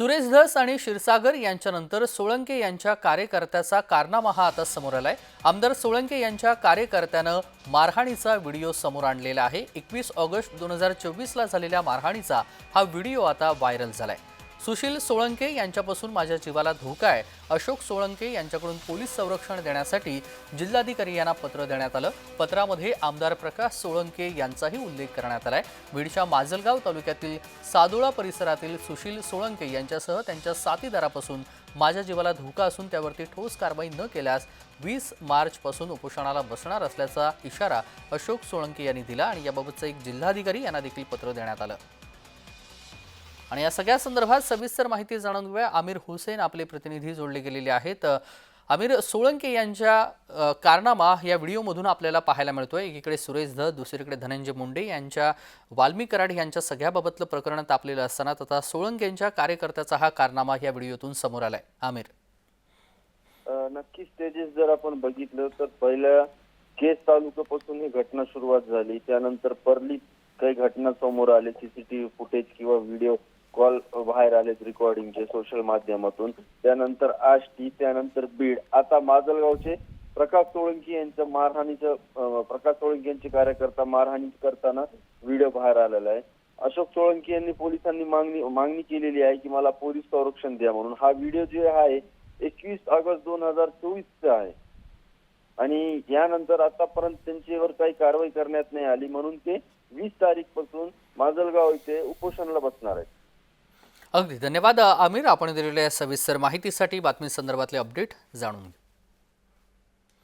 सुरेश धस आणि क्षीरसागर यांच्यानंतर सोळंके यांच्या कार्यकर्त्याचा कारनामा हा आता समोर आलाय. आमदार सोळंके यांच्या कार्यकर्त्यानं मारहाणीचा व्हिडिओ समोर आणलेला आहे. एकवीस ऑगस्ट दोन हजार चोवीसला झालेल्या मारहाणीचा हा व्हिडिओ आता व्हायरल झालाय. सुशील सोळंके यांच्यापासून माझ्या जीवाला धोका आहे. अशोक सोळंके यांच्याकडून पोलीस संरक्षण देण्यासाठी जिल्हाधिकारी यांना पत्र देण्यात आलं. पत्रामध्ये आमदार प्रकाश सोळंके यांचाही उल्लेख करण्यात आलाय. बीडच्या माजलगाव तालुक्यातील सादोळा परिसरातील सुशील सोळंके यांच्यासह त्यांच्या साथीदारापासून माझ्या जीवाला धोका असून त्यावरती ठोस कारवाई न केल्यास वीस मार्चपासून उपोषणाला बसणार असल्याचा इशारा अशोक सोळंके यांनी दिला आणि याबाबतचं एक जिल्हाधिकारी यांना देखील पत्र देण्यात आलं. आणि या सगळ्या संदर्भात सविस्तर माहिती जाणून घेऊया. आमिर हुसेन आपले प्रतिनिधी जोडले गेलेले आहेत. आमिर सोळंके यांच्या कारनामा या व्हिडिओमधून आपल्याला पाहायला मिळतोय. एकीकडे सुरेश धस दुसरीकडे धनंजय मुंडे यांच्या वाल्मी कराड यांच्या सगळ्याबाबतलं प्रकरण तापलेलं असताना तथा सोळंके यांच्या कार्यकर्त्याचा हा कारनामा या व्हिडिओतून समोर आलाय. आमिर. नक्कीच तेजेस जर आपण बघितलं तर पहिल्या केस तालुक्यापासून ही घटना सुरुवात झाली. त्यानंतर परली काही घटना समोर आले सीसीटीव्ही फुटेज किंवा व्हिडिओ कॉल बाहेर आलेत रेकॉर्डिंगचे सोशल माध्यमातून. त्यानंतर आष्टी त्यानंतर बीड. आता माजलगावचे प्रकाश सोळंकी यांचं मारहाणीचं प्रकाश सोळंकी यांचे कार्यकर्ता मारहाणी करताना व्हिडिओ बाहेर आलेला आहे. अशोक सोळंकी यांनी पोलिसांनी मागणी मागणी केलेली आहे की मला पोलीस संरक्षण द्या म्हणून. हा व्हिडिओ जे आहे एकवीस ऑगस्ट दोन हजार चोवीसचा आहे. आणि यानंतर आतापर्यंत त्यांच्यावर काही कारवाई करण्यात नाही आली म्हणून ते वीस तारीखपासून माजलगाव इथे उपोषणाला बसणार आहेत. अगदी धन्यवाद आमिर. आपण दिलेल्या सविस्तर माहितीसाठी बातमी संदर्भातले अपडेट जाणून घेऊ